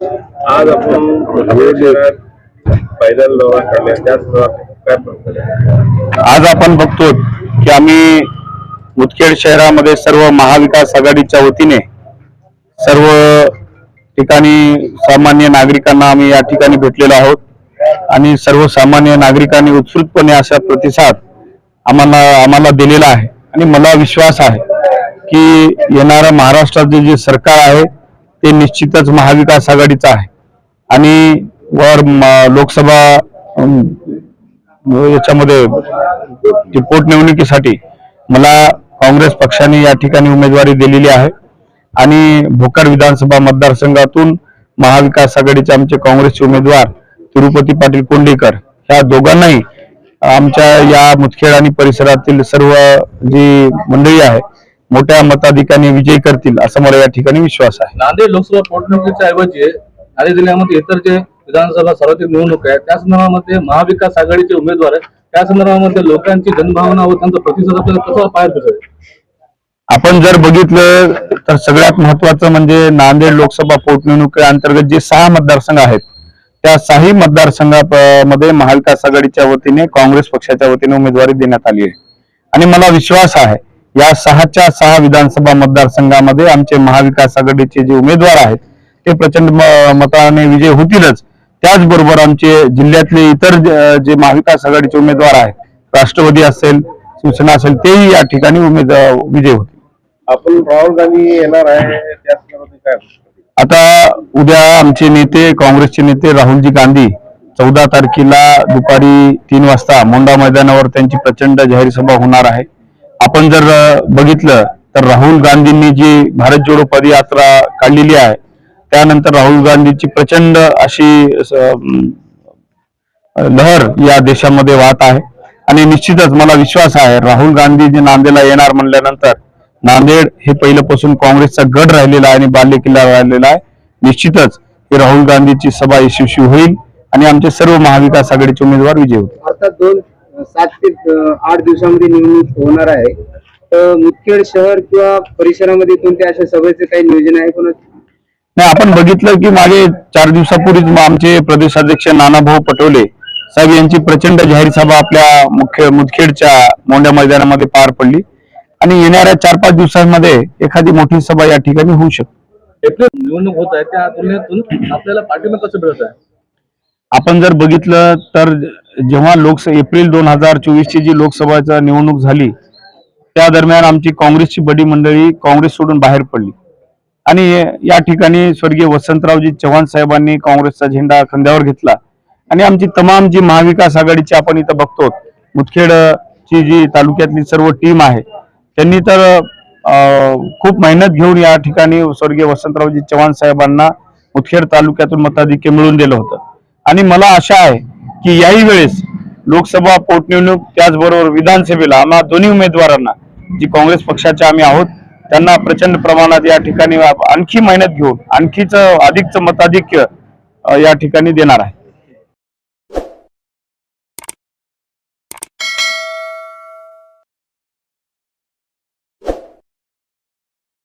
आज आपण पैदल दौरा आज आपण बघतो की आम्ही मुदखेड शहरामध्ये सर्व महाविकास आघाडीच्या वतीने सर्व ठिकाणी सामान्य नागरिकांना आम्ही या ठिकाणी भेटलेलो आहोत. आणि सर्वसामान्य नागरिकांनी उत्स्फूर्तपणे असा प्रतिसाद आम्हाला आम्हाला दिलेला आहे. आणि मला विश्वास आहे की येणारं महाराष्ट्राचे जे सरकार आहे ते निश्चितच महाविकास आघाडीचं आहे. आणि वर म- लोकसभा याच्यामध्ये पोटनिवडणुकीसाठी मला काँग्रेस पक्षाने या ठिकाणी उमेदवारी दिलेली आहे. आणि भोकर विधानसभा मतदारसंघातून महाविकास आघाडीचे आमचे काँग्रेसचे उमेदवार तिरुपती पाटील कोंडेकर ह्या दोघांनाही आमच्या या मुदखेड आणि परिसरातील सर्व जी मंडळी आहे मोठ्या मताधिकाने विजयी करतील असा मला या ठिकाणी विश्वास आहे. नांदेड लोकसभा पोटनिवडणुकीच्या ऐवजी नांदेड जिल्ह्यामध्ये इतर जे विधानसभा सार्वत्रिक निवडणूक आहे त्या संदर्भामध्ये महाविकास आघाडीचे उमेदवार आहेत त्या संदर्भामध्ये लोकांची जनभावना व त्यांचा प्रतिसाद आपल्याला कसा पाहायला आपण जर बघितलं तर सगळ्यात महत्वाचं म्हणजे नांदेड लोकसभा पोटनिवडणुकीअंतर्गत जे सहा मतदारसंघ आहेत त्या सहा मतदारसंघामध्ये महाविकास आघाडीच्या वतीने काँग्रेस पक्षाच्या वतीने उमेदवारी देण्यात आली आहे. आणि मला विश्वास आहे या सहाच्या सहा विधानसभा मतदारसंघामध्ये आमचे महाविकास आघाडीचे जे उमेदवार आहेत ते प्रचंड मताने विजय होतीलच. त्याचबरोबर आमचे जिल्ह्यातले इतर ज- महाविकास आघाडीचे उमेदवार आहेत राष्ट्रवादी असेल शिवसेना असेल तेही या ठिकाणी उमेद विजय होतील. आपण राहुल गांधी येणार आहे आता उद्या आमचे नेते काँग्रेसचे नेते राहुलजी गांधी चौदा तारखेला दुपारी तीन वाजता मोंडा मैदानावर त्यांची प्रचंड जाहीर सभा होणार आहे. आपण जर बघितलं तर राहुल गांधींनी जी भारत जोडो पदयात्रा काढलेली आहे त्यानंतर राहुल गांधीची प्रचंड अशी लहर या देशामध्ये वाहत आहे. आणि निश्चितच मला विश्वास आहे राहुल गांधी जे नांदेडला येणार म्हणल्यानंतर नांदेड हे पहिल्यापासून काँग्रेसचा गड राहिलेला आहे आणि बाल्य किल्ला राहिलेला आहे. निश्चितच की राहुल गांधीची सभा यशस्वी होईल आणि आमचे सर्व महाविकास आघाडीचे उमेदवार विजय होतील. दोन सात ते आठ दिवसामध्ये निवडणूक होणार आहे. तर मुदखेड शहर किंवा परिसरामध्ये कोणत्या अशा सभेचे काही नियोजन आहे कोणाचं? नाही आपण बघितलं की मागे चार दिवसापूर्वीच आमचे प्रदेशाध्यक्ष नानाभाऊ पटोले साहेब यांची प्रचंड जाहीर सभा आपल्या मुख्य मुदखेडच्या मोंड्या मैदानामध्ये पार पडली. आणि येणाऱ्या चार पाच दिवसांमध्ये एखादी मोठी सभा या ठिकाणी होऊ शकते. निवडणूक होत आहे त्या तुलनेतून आपल्याला पाठिंबा कसं मिळत आहे? आपण जर बघितलं तर जेव्हा लोकसभा एप्रिल दोन हजार चोवीसची जी लोकसभाची निवडणूक झाली त्या दरम्यान आमची काँग्रेसची बडी मंडळी काँग्रेस सोडून बाहेर पडली. आणि या ठिकाणी स्वर्गीय वसंतरावजी चव्हाण साहेबांनी काँग्रेसचा झेंडा खांद्यावर घेतला. आणि आमची तमाम जी महाविकास आघाडीची आपण इथं बघतो मुदखेडची जी तालुक्यातली सर्व टीम आहे त्यांनी तर अं, खूप मेहनत घेऊन या ठिकाणी स्वर्गीय वसंतरावजी चव्हाण साहेबांना मुदखेड तालुक्यातून मताधिक्य मिळवून दिलं होतं. आणि मला आशा आहे की याही वेळेस लोकसभा पोटनिवडणूक त्याचबरोबर विधानसभेला आम्हा दोन्ही उमेदवारांना जी काँग्रेस पक्षाचे आम्ही आहोत त्यांना प्रचंड प्रमाणात या ठिकाणी आणखी मेहनत घेऊन आणखीच अधिकच मताधिक्य या ठिकाणी देणार आहे.